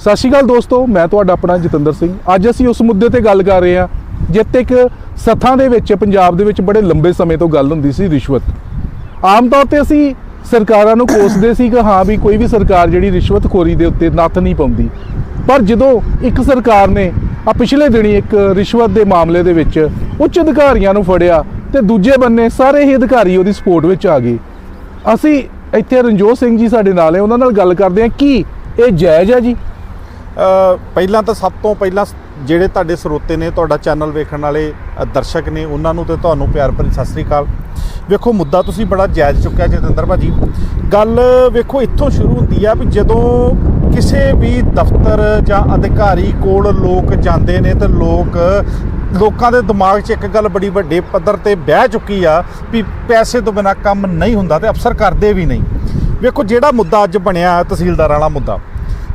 ਸਤਿ ਸ਼੍ਰੀ ਅਕਾਲ ਦੋਸਤੋ, ਮੈਂ ਤੁਹਾਡਾ ਆਪਣਾ ਜਤਿੰਦਰ ਸਿੰਘ। ਅੱਜ ਅਸੀਂ ਉਸ ਮੁੱਦੇ ਤੇ ਗੱਲ ਕਰ ਰਹੇ ਹਾਂ, ਜਿੱਥੇ ਇੱਕ ਸੱਥਾਂ ਦੇ ਵਿੱਚ, ਪੰਜਾਬ ਦੇ ਵਿੱਚ ਬੜੇ ਲੰਬੇ ਸਮੇਂ ਤੋਂ ਗੱਲ ਹੁੰਦੀ ਸੀ ਰਿਸ਼ਵਤ। ਆਮ ਤੌਰ ਤੇ ਅਸੀਂ ਸਰਕਾਰਾਂ ਨੂੰ ਕੋਸਦੇ ਸੀ ਕਿ ਹਾਂ ਵੀ ਕੋਈ ਵੀ ਸਰਕਾਰ ਜਿਹੜੀ ਰਿਸ਼ਵਤਖੋਰੀ ਦੇ ਉੱਤੇ ਨੱਥ ਨਹੀਂ ਪਾਉਂਦੀ। ਪਰ ਜਦੋਂ ਇੱਕ ਸਰਕਾਰ ਨੇ ਆ ਪਿਛਲੇ ਦਿਨੀ ਇੱਕ ਰਿਸ਼ਵਤ ਦੇ ਮਾਮਲੇ ਦੇ ਵਿੱਚ ਉੱਚ ਅਧਿਕਾਰੀਆਂ ਨੂੰ ਫੜਿਆ ਤੇ ਦੂਜੇ ਬੰਨੇ ਸਾਰੇ ਹੀ ਅਧਿਕਾਰੀ ਉਹਦੀ ਸਪੋਰਟ ਵਿੱਚ ਆ ਗਏ। ਅਸੀਂ ਇੱਥੇ ਰਣਜੋਤ ਸਿੰਘ ਜੀ ਸਾਡੇ ਨਾਲ ਹੈ, ਉਹਨਾਂ ਨਾਲ ਗੱਲ ਕਰਦੇ ਹਾਂ, ਕੀ ਇਹ ਜਾਇਜ਼ ਹੈ ਜੀ? ਪਹਿਲਾਂ ਤਾਂ ਸਭ ਤੋਂ ਪਹਿਲਾਂ ਜਿਹੜੇ ਤੁਹਾਡੇ ਸਰੋਤੇ ਨੇ, ਤੁਹਾਡਾ ਚੈਨਲ ਵੇਖਣ ਵਾਲੇ ਦਰਸ਼ਕ ਨੇ, ਉਹਨਾਂ ਨੂੰ ਤੇ ਤੁਹਾਨੂੰ ਪਿਆਰ ਭਰੀ ਸਤਿ ਸ੍ਰੀ ਅਕਾਲ। ਵੇਖੋ, ਮੁੱਦਾ ਤੁਸੀਂ ਬੜਾ ਜਾਇਜ਼ ਚੁੱਕਿਆ ਜਤਿੰਦਰ ਭਾਜੀ। ਗੱਲ ਵੇਖੋ, ਇੱਥੋਂ ਸ਼ੁਰੂ ਹੁੰਦੀ ਆ ਵੀ ਜਦੋਂ ਕਿਸੇ ਵੀ ਦਫ਼ਤਰ ਜਾਂ ਅਧਿਕਾਰੀ ਕੋਲ ਲੋਕ ਜਾਂਦੇ ਨੇ ਤੇ ਲੋਕ, ਲੋਕਾਂ ਦੇ ਦਿਮਾਗ 'ਚ ਇੱਕ ਗੱਲ ਬੜੀ ਵੱਡੇ ਪੱਧਰ ਤੇ ਬਹਿ ਚੁੱਕੀ ਆ ਵੀ ਪੈਸੇ ਤੋਂ ਬਿਨਾ ਕੰਮ ਨਹੀਂ ਹੁੰਦਾ ਤੇ ਅਫਸਰ ਕਰਦੇ ਵੀ ਨਹੀਂ। ਵੇਖੋ, ਜਿਹੜਾ ਮੁੱਦਾ ਅੱਜ ਬਣਿਆ, ਤਹਿਸੀਲਦਾਰ ਵਾਲਾ ਮੁੱਦਾ।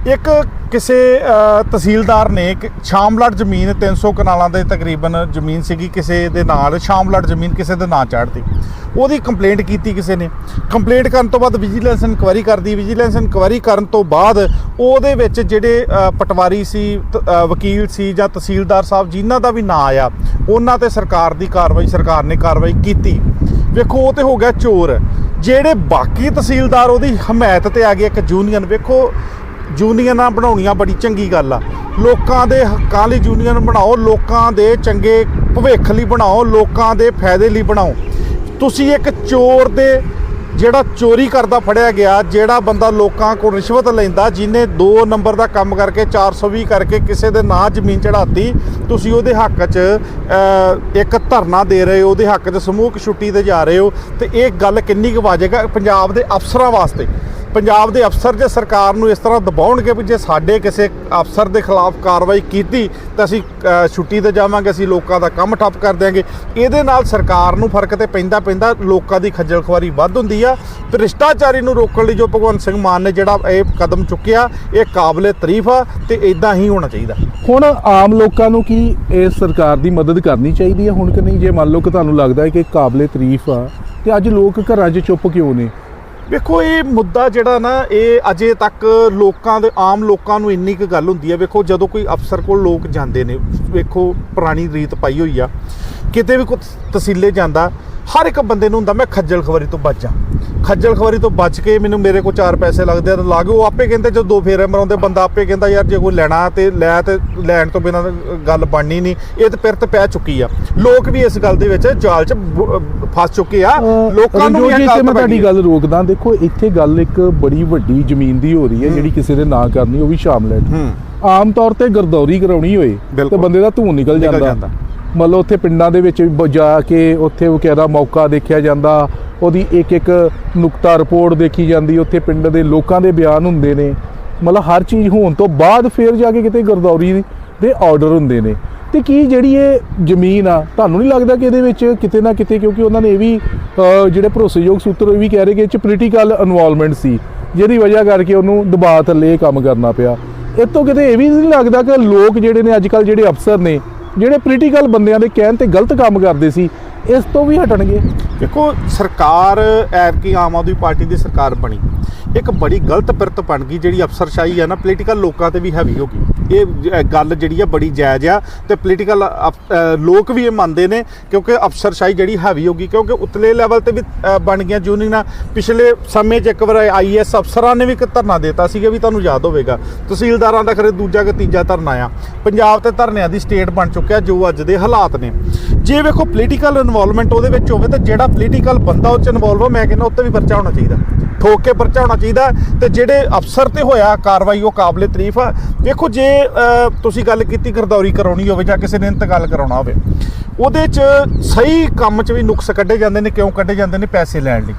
ਇੱਕ ਕਿਸੇ ਤਹਿਸੀਲਦਾਰ ਨੇ ਇੱਕ ਸ਼ਾਮਲੜ ਜ਼ਮੀਨ 300 ਕਨਾਲਾਂ ਦੇ ਤਕਰੀਬਨ ਜ਼ਮੀਨ ਸੀਗੀ, ਕਿਸੇ ਦੇ ਨਾਲ ਸ਼ਾਮਲੜ ਜ਼ਮੀਨ ਕਿਸੇ ਦੇ ਨਾਂ ਚਾੜਤੀ ਉਹਦੀ ਕੰਪਲੇਂਟ ਕੀਤੀ ਕਿਸੇ ਨੇ। ਕੰਪਲੇਂਟ ਕਰਨ ਤੋਂ ਬਾਅਦ ਵਿਜੀਲੈਂਸ ਇਨਕੁਆਇਰੀ ਕਰਦੀ। ਵਿਜੀਲੈਂਸ ਇਨਕੁਆਇਰੀ ਕਰਨ ਤੋਂ ਬਾਅਦ ਉਹਦੇ ਵਿੱਚ ਜਿਹੜੇ ਪਟਵਾਰੀ ਸੀ ਵਕੀਲ ਸੀ ਜਾਂ ਤਹਿਸੀਲਦਾਰ ਸਾਹਿਬ, ਜਿਨ੍ਹਾਂ ਦਾ ਵੀ ਨਾਂ ਆਇਆ, ਉਹਨਾਂ ਤੇ ਸਰਕਾਰ ਦੀ ਕਾਰਵਾਈ, ਸਰਕਾਰ ਨੇ ਕਾਰਵਾਈ ਕੀਤੀ। ਵੇਖੋ, ਉਹ ਤੇ ਹੋ ਗਿਆ ਚੋਰ। ਜਿਹੜੇ ਬਾਕੀ ਤਹਿਸੀਲਦਾਰ ਉਹਦੀ ਹਮਾਇਤ ਤੇ ਆ ਗਏ, ਇੱਕ ਯੂਨੀਅਨ ਵੇਖੋ ਯੂਨੀਅਨਾਂ ਬਣਾਉਣੀਆਂ ਬੜੀ ਚੰਗੀ ਗੱਲ ਆ। ਲੋਕਾਂ ਦੇ ਹੱਕਾਂ ਲਈ ਯੂਨੀਅਨ ਬਣਾਓ, ਲੋਕਾਂ ਦੇ ਚੰਗੇ ਭਵਿੱਖ ਲਈ ਬਣਾਓ, ਲੋਕਾਂ ਦੇ ਫਾਇਦੇ ਲਈ ਬਣਾਓ। ਤੁਸੀਂ ਇੱਕ ਚੋਰ ਦੇ ਜਿਹੜਾ ਚੋਰੀ ਕਰਦਾ ਫੜਿਆ ਗਿਆ, ਜਿਹੜਾ ਬੰਦਾ ਲੋਕਾਂ ਕੋਲ ਰਿਸ਼ਵਤ ਲੈਂਦਾ, ਜਿਹਨੇ 2 ਨੰਬਰ ਦਾ ਕੰਮ ਕਰਕੇ 420 ਕਰਕੇ ਕਿਸੇ ਦੇ ਨਾਂ ਜ਼ਮੀਨ ਚੜਾਤੀ ਤੁਸੀਂ ਉਹਦੇ ਹੱਕ 'ਚ ਇੱਕ ਧਰਨਾ ਦੇ ਰਹੇ ਹੋ, ਉਹਦੇ ਹੱਕ 'ਚ ਸਮੂਹਕ ਛੁੱਟੀ ਤੇ ਜਾ ਰਹੇ ਹੋ, ਤੇ ਇਹ ਗੱਲ ਕਿੰਨੀ ਕੁ ਵਾਜੇਗਾ ਪੰਜਾਬ ਦੇ ਅਫਸਰਾਂ ਵਾਸਤੇ। ਪੰਜਾਬ ਦੇ ਅਫਸਰ ਜੇ ਸਰਕਾਰ ਨੂੰ ਇਸ ਤਰ੍ਹਾਂ ਦਬਾਉਣਗੇ ਵੀ ਜੇ ਸਾਡੇ ਕਿਸੇ ਅਫਸਰ ਦੇ ਖਿਲਾਫ ਕਾਰਵਾਈ ਕੀਤੀ, ਤਾਂ ਅਸੀਂ ਛੁੱਟੀ ਤੇ ਜਾਵਾਂਗੇ, ਅਸੀਂ ਲੋਕਾਂ ਦਾ ਕੰਮ ਠੱਪ ਕਰ ਦਿਆਂਗੇ। ਇਹਦੇ ਨਾਲ ਸਰਕਾਰ ਨੂੰ ਫ਼ਰਕ ਤੇ ਪੈਂਦਾ ਪੈਂਦਾ ਲੋਕਾਂ ਦੀ ਖੱਜਲ ਖੁਆਰੀ ਵੱਧ ਹੁੰਦੀ ਆ। ਤੇ ਭ੍ਰਿਸ਼ਟਾਚਾਰੀ ਨੂੰ ਰੋਕਣ ਲਈ ਜੋ ਭਗਵੰਤ ਸਿੰਘ ਮਾਨ ਨੇ ਜਿਹੜਾ ਇਹ ਕਦਮ ਚੁੱਕਿਆ, ਇਹ ਕਾਬਲੇ ਤਾਰੀਫ ਆ ਤੇ ਇਦਾਂ ਹੀ ਹੋਣਾ ਚਾਹੀਦਾ। ਹੁਣ ਆਮ ਲੋਕਾਂ ਨੂੰ ਕੀ ਇਹ ਸਰਕਾਰ ਦੀ ਮਦਦ ਕਰਨੀ ਚਾਹੀਦੀ ਹੈ ਹੁਣ ਕਿ ਨਹੀਂ? ਜੇ ਮੰਨ ਲਓ ਕਿ ਤੁਹਾਨੂੰ ਲੱਗਦਾ ਹੈ ਕਿ ਕਾਬਲੇ ਤਾਰੀਫ ਆ, ਤੇ ਅੱਜ ਲੋਕ ਘਰਾਂ 'ਚ ਚੁੱਪ ਕਿਉਂ ਨੇ? ਵੇਖੋ, ਇਹ ਮੁੱਦਾ ਜਿਹੜਾ ਨਾ, ਇਹ ਅਜੇ ਤੱਕ ਲੋਕਾਂ ਦੇ, ਆਮ ਲੋਕਾਂ ਨੂੰ ਇੰਨੀ ਕੁ ਗੱਲ ਹੁੰਦੀ ਹੈ। ਵੇਖੋ, ਜਦੋਂ ਕੋਈ ਅਫਸਰ ਕੋਲ ਲੋਕ ਜਾਂਦੇ ਨੇ, ਵੇਖੋ, ਪੁਰਾਣੀ ਰੀਤ ਪਾਈ ਹੋਈ ਆ, ਕਿਤੇ ਵੀ ਕੋਈ ਤਹਿਸੀਲੇ ਜਾਂਦਾ, ਹਰ ਇੱਕ ਬੰਦੇ ਨੂੰ ਹੁੰਦਾ, ਮੈਂ ਖੱਜਲ ਖਵਰੀ ਤੋਂ ਬਚ ਜਾ। ਖੱਜਲ ਖਵਰੀ ਤੋਂ ਬਚ ਕੇ ਮੈਨੂੰ ਮੇਰੇ ਕੋਲ ਚਾਰ ਪੈਸੇ ਲੱਗਦੇ ਆ ਤਾਂ ਲਾ ਕੇ ਉਹ ਆਪੇ ਕਹਿੰਦੇ ਜਦੋਂ ਦੋ ਫੇਰੇ ਮਰਾਉਂਦੇ ਬੰਦਾ ਆਪੇ ਕਹਿੰਦਾ ਯਾਰ ਜੇ ਕੋਈ ਲੈਣਾ ਤੇ ਲੈ ਤੇ ਲੈਣ ਤੋਂ ਬਿਨਾਂ ਗੱਲ ਬਣਨੀ ਨਹੀਂ। ਇਹ ਤੇ ਪਿਰਤ ਪੈ ਚੁੱਕੀ ਆ। ਲੋਕ ਵੀ ਇਸ ਗੱਲ ਦੇ ਵਿੱਚ ਜਾਲ 'ਚ ਫਸ ਚੁੱਕੇ ਆ। ਲੋਕਾਂ ਨੂੰ ਇਹ ਗੱਲ ਮੈਂ ਤੁਹਾਡੀ। ਗੱਲ ਰੋਕਦਾ ਦੇਖੋ ਇੱਥੇ ਗੱਲ ਇੱਕ ਬੜੀ ਵੱਡੀ ਜ਼ਮੀਨ ਦੀ ਹੋ ਰਹੀ ਹੈ ਜਿਹੜੀ ਕਿਸੇ ਦੇ ਨਾਂ ਕਰਨੀ ਉਹ ਵੀ ਸ਼ਾਮਲੈਟ ਹੂੰ। ਆਮ ਤੌਰ ਤੇ ਗਰਦੌਰੀ ਕਰਾਉਣੀ ਹੋਏ ਤੇ। ਬੰਦੇ ਦਾ ਧੂੰ ਨਿਕਲ ਜਾਂਦਾ। ਲਓ ਉੱਥੇ ਪਿੰਡਾਂ ਦੇ ਵਿੱਚ ਜਾ ਕੇ ਉੱਥੇ ਉਹ ਕਿਹਦਾ ਮੌਕਾ ਦੇਖਿਆ ਜਾਂਦਾ ਉਹਦੀ ਇੱਕ ਇੱਕ ਨੁਕਤਾ ਰਿਪੋਰਟ ਦੇਖੀ ਜਾਂਦੀ, ਉੱਥੇ ਪਿੰਡ ਦੇ ਲੋਕਾਂ ਦੇ ਬਿਆਨ ਹੁੰਦੇ ਨੇ। ਮਤਲਬ ਹਰ ਚੀਜ਼ ਹੋਣ ਤੋਂ ਬਾਅਦ ਫੇਰ ਜਾ ਕੇ ਕਿਤੇ ਗਰਦੌਰੀ ਦੇ ਆਰਡਰ ਹੁੰਦੇ ਨੇ। ਤੇ ਕੀ ਜਿਹੜੀ ਇਹ ਜ਼ਮੀਨ ਆ, ਤੁਹਾਨੂੰ ਨਹੀਂ ਲੱਗਦਾ ਕਿ ਇਹਦੇ ਵਿੱਚ ਕਿਤੇ ਨਾ ਕਿਤੇ, ਕਿਉਂਕਿ ਉਹਨਾਂ ਨੇ ਇਹ ਵੀ ਜਿਹੜੇ ਭਰੋਸੇਯੋਗ ਸੂਤਰ ਇਹ ਵੀ ਕਹਿ ਰਹੇ ਕਿ ਇਹ ਚ ਪੋਲੀਟੀਕਲ ਇਨਵੋਲਵਮੈਂਟ ਸੀ, ਜਿਹਦੀ ਵਜ੍ਹਾ ਕਰਕੇ ਉਹਨੂੰ ਦਬਾਅ ਥੱਲੇ ਕੰਮ ਕਰਨਾ ਪਿਆ। ਇਹ ਤੋਂ ਕਿਤੇ ਇਹ ਵੀ ਨਹੀਂ ਲੱਗਦਾ ਕਿ ਲੋਕ ਜਿਹੜੇ ਨੇ ਅੱਜ ਕੱਲ ਜਿਹੜੇ ਅਫਸਰ ਨੇ, ਜਿਹੜੇ ਪੋਲੀਟੀਕਲ ਬੰਦਿਆਂ ਦੇ ਕਹਿਣ ਤੇ ਗਲਤ ਕੰਮ ਕਰਦੇ ਸੀ ਇਸ ਤੋਂ ਵੀ ਹਟਣਗੇ। ਦੇਖੋ, ਸਰਕਾਰ ਐਤਕੀ ਆਮ ਆਦਮੀ ਪਾਰਟੀ ਦੀ ਸਰਕਾਰ ਬਣੀ। ਇੱਕ ਬੜੀ ਗਲਤ ਪਿਰਤ ਬਣ ਗਈ ਜਿਹੜੀ ਅਫਸਰਸ਼ਾਹੀ ਹੈ ਨਾ ਪੋਲੀਟੀਕਲ ਲੋਕਾਂ ਤੇ ਵੀ ਹੈਵੀ ਹੋ ਗਈ। ਇਹ ਗੱਲ ਜਿਹੜੀ ਆ ਬੜੀ ਜਾਇਜ਼ ਆ ਤੇ ਪੋਲੀਟੀਕਲ ਲੋਕ ਵੀ ਇਹ ਮੰਨਦੇ ਨੇ ਕਿਉਂਕਿ ਅਫਸਰਸ਼ਾਹੀ ਜਿਹੜੀ ਹੈਵੀ ਹੋ ਗਈ, ਕਿਉਂਕਿ ਉਤਲੇ ਲੈਵਲ ਤੇ ਵੀ ਬਣ ਗਈਆਂ ਯੂਨੀਅਨਾਂ ਪਿਛਲੇ ਸਮੇਂ 'ਚ ਇੱਕ ਵਾਰ ਆਈਐਸ ਅਫਸਰਾਂ ਨੇ ਵੀ ਇੱਕ ਧਰਨਾ ਦਿੱਤਾ ਸੀਗਾ ਵੀ ਤੁਹਾਨੂੰ ਯਾਦ ਹੋਵੇਗਾ। ਤਹਿਸੀਲਦਾਰਾਂ ਦਾ ਖਰੇ ਦੂਜਾ ਕਿ ਤੀਜਾ ਧਰਨਾ ਆ। ਪੰਜਾਬ ਤੇ ਧਰਨਿਆਂ ਦੀ ਸਟੇਟ ਬਣ ਚੁੱਕਿਆ ਜੋ ਅੱਜ ਦੇ ਹਾਲਾਤ ਨੇ। ਜੇ ਵੇਖੋ ਪੋਲੀਟੀਕਲ ਇਨਵੋਲਵਮੈਂਟ ਉਹਦੇ ਵਿੱਚ ਹੋਵੇ ਤਾਂ ਜਿਹੜਾ ਪੋਲੀਟੀਕਲ ਬੰਦਾ ਉਹ ਚ ਇਨਵੋਲਵ ਹੋ, ਮੈਂ ਕਹਿੰਦਾ ਉੱਤੇ ਵੀ ਪਰਚਾ ਹੋਣਾ ਚਾਹੀਦਾ। ਠੋਕ ਕੇ ਪਰਚਾ ਹੋਣਾ ਚਾਹੀਦਾ ਤੇ ਜਿਹੜੇ ਅਫਸਰ ਤੇ ਹੋਇਆ ਕਾਰਵਾਈ ਉਹ ਕਾਬਲੇ ਤਾਰੀਫ ਆ। ਵੇਖੋ ਜੇ ਤੁਸੀਂ ਗੱਲ ਕੀਤੀ ਗਰਦੌਰੀ ਕਰਾਉਣੀ ਹੋਵੇ ਜਾਂ ਕਿਸੇ ਨੇ ਇੰਤਕਾਲ ਕਰਾਉਣਾ ਹੋਵੇ, ਉਹਦੇ ਚ ਸਹੀ ਕੰਮ ਚ ਵੀ ਨੁਕਸ ਕੱਢੇ ਜਾਂਦੇ ਨੇ, ਕਿਉਂ ਕੱਢੇ ਜਾਂਦੇ ਨੇ? ਪੈਸੇ ਲੈਣ ਲਈ।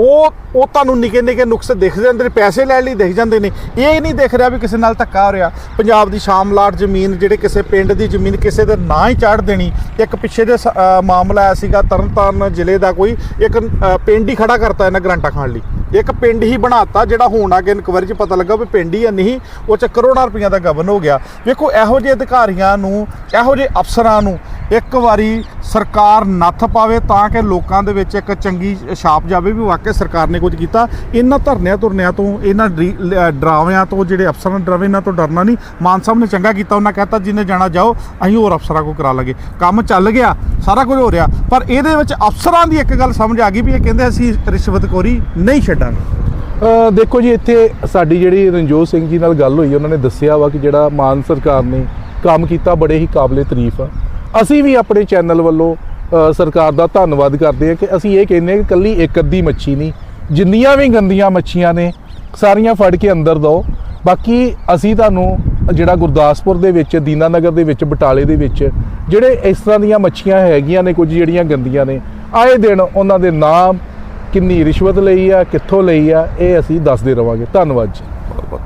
ਉਹ ਉਹ ਤੁਹਾਨੂੰ ਨਿੱਕੇ ਨਿੱਕੇ ਨੁਕਸ ਦਿਖ ਜਾਂਦੇ ਨੇ, ਪੈਸੇ ਲੈਣ ਲਈ ਦਿਖ ਜਾਂਦੇ ਨੇ। ਇਹ ਨਹੀਂ ਦਿਖ ਰਿਹਾ ਵੀ ਕਿਸੇ ਨਾਲ ਧੱਕਾ ਹੋ ਰਿਹਾ। ਪੰਜਾਬ ਦੀ ਸ਼ਾਮਲਾਟ ਜ਼ਮੀਨ, ਜਿਹੜੇ ਕਿਸੇ ਪਿੰਡ ਦੀ ਜ਼ਮੀਨ ਕਿਸੇ ਦੇ ਨਾਂ ਹੀ ਚਾੜ ਦੇਣੀ, ਇੱਕ ਪਿੱਛੇ ਦੇ ਮਾਮਲਾ ਆਇਆ ਸੀਗਾ ਤਰਨਤਾਰਨ ਜ਼ਿਲ੍ਹੇ ਦਾ ਕੋਈ, ਇੱਕ ਪਿੰਡ ਹੀ ਖੜਾ ਕਰਤਾ ਇਹਨਾਂ ਗਰੰਟਾ ਖਾਣ ਲਈ। ਇੱਕ ਪਿੰਡ ਹੀ ਬਣਾਤਾ ਜਿਹੜਾ ਹੁਣ ਆ ਕੇ ਇਨਕੁਆਇਰੀ 'ਚ ਪਤਾ ਲੱਗਾ ਵੀ ਪਿੰਡ ਹੀ ਆ ਨਹੀਂ, ਉਹ 'ਚ ਕਰੋੜਾਂ ਰੁਪਈਆ ਦਾ ਗਵਨ ਹੋ ਗਿਆ। ਵੇਖੋ, ਇਹੋ ਜਿਹੇ ਅਧਿਕਾਰੀਆਂ ਨੂੰ, ਇਹੋ ਜਿਹੇ ਅਫਸਰਾਂ ਨੂੰ ਇੱਕ ਵਾਰੀ ਸਰਕਾਰ ਨੱਥ ਪਾਵੇ ਤਾਂ ਕਿ ਲੋਕਾਂ ਦੇ ਵਿੱਚ ਇੱਕ ਚੰਗੀ ਛਾਪ ਜਾਵੇ ਵੀ ਵਾਕਿਆ ਸਰਕਾਰ ਨੇ ਕੁਝ ਕੀਤਾ। ਇਹਨਾਂ ਧਰਨਿਆਂ ਧੁਰਨਿਆਂ ਤੋਂ, ਇਹਨਾਂ ਡਰੀ- ਡਰਾਵਿਆਂ ਤੋਂ ਜਿਹੜੇ ਅਫਸਰਾਂ ਡਰਾਵੇ, ਇਹਨਾਂ ਤੋਂ ਡਰਨਾ ਨਹੀਂ। ਮਾਨ ਸਾਹਿਬ ਨੇ ਚੰਗਾ ਕੀਤਾ, ਉਹਨਾਂ ਕਹਤਾ ਜਿੰਨੇ ਜਾਣਾ ਜਾਓ, ਅਸੀਂ ਹੋਰ ਅਫਸਰਾਂ ਕੋ ਕਰਾ ਲਾਂਗੇ। ਕੰਮ ਚੱਲ ਗਿਆ, ਸਾਰਾ ਕੁਝ ਹੋ ਰਿਹਾ। ਪਰ ਇਹਦੇ ਵਿੱਚ ਅਫਸਰਾਂ ਦੀ ਇੱਕ ਗੱਲ ਸਮਝ ਆ ਗਈ ਵੀ ਇਹ ਕਹਿੰਦੇ ਅਸੀਂ ਰਿਸ਼ਵਤਖੋਰੀ ਨਹੀਂ ਛੱਡ ਅ, ਦੇਖੋ ਜੀ ਇੱਥੇ ਸਾਡੀ ਜਿਹੜੀ ਰਣਜੋਤ ਸਿੰਘ ਜੀ ਨਾਲ ਗੱਲ ਹੋਈ ਉਹਨਾਂ ਨੇ ਦੱਸਿਆ ਵਾ ਕਿ ਜਿਹੜਾ ਮਾਨ ਸਰਕਾਰ ਨੇ ਕੰਮ ਕੀਤਾ ਬੜੇ ਹੀ ਕਾਬਲੇ ਤਾਰੀਫ ਆ। ਅਸੀਂ ਵੀ ਆਪਣੇ ਚੈਨਲ ਵੱਲੋਂ ਸਰਕਾਰ ਦਾ ਧੰਨਵਾਦ ਕਰਦੇ ਹਾਂ ਕਿ ਅਸੀਂ ਇਹ ਕਹਿੰਦੇ ਹਾਂ ਕਿ ਕੱਲੀ ਇੱਕ ਅੱਧੀ ਮੱਛੀ ਨਹੀਂ ਜਿੰਨੀਆਂ ਵੀ ਗੰਦੀਆਂ ਮੱਛੀਆਂ ਨੇ ਸਾਰੀਆਂ ਫੜ ਕੇ ਅੰਦਰ ਦਿਓ ਬਾਕੀ ਅਸੀਂ ਤੁਹਾਨੂੰ ਜਿਹੜਾ ਗੁਰਦਾਸਪੁਰ ਦੇ ਵਿੱਚ ਦੀਨਾਨਗਰ ਦੇ ਵਿੱਚ ਬਟਾਲੇ ਦੇ ਵਿੱਚ ਜਿਹੜੇ ਇਸ ਤਰ੍ਹਾਂ ਦੀਆਂ ਮੱਛੀਆਂ ਹੈਗੀਆਂ ਨੇ ਕੁਝ ਜਿਹੜੀਆਂ ਗੰਦੀਆਂ ਨੇ ਆਏ ਦਿਨ ਉਹਨਾਂ ਦੇ ਨਾਮ ਕਿੰਨੀ ਰਿਸ਼ਵਤ ਲਈ ਆ, ਕਿੱਥੋਂ ਲਈ ਆ, ਇਹ ਅਸੀਂ ਦੱਸਦੇ ਰਵਾਂਗੇ। ਧੰਨਵਾਦ ਜੀ। ਬਹੁਤ ਬਹੁਤ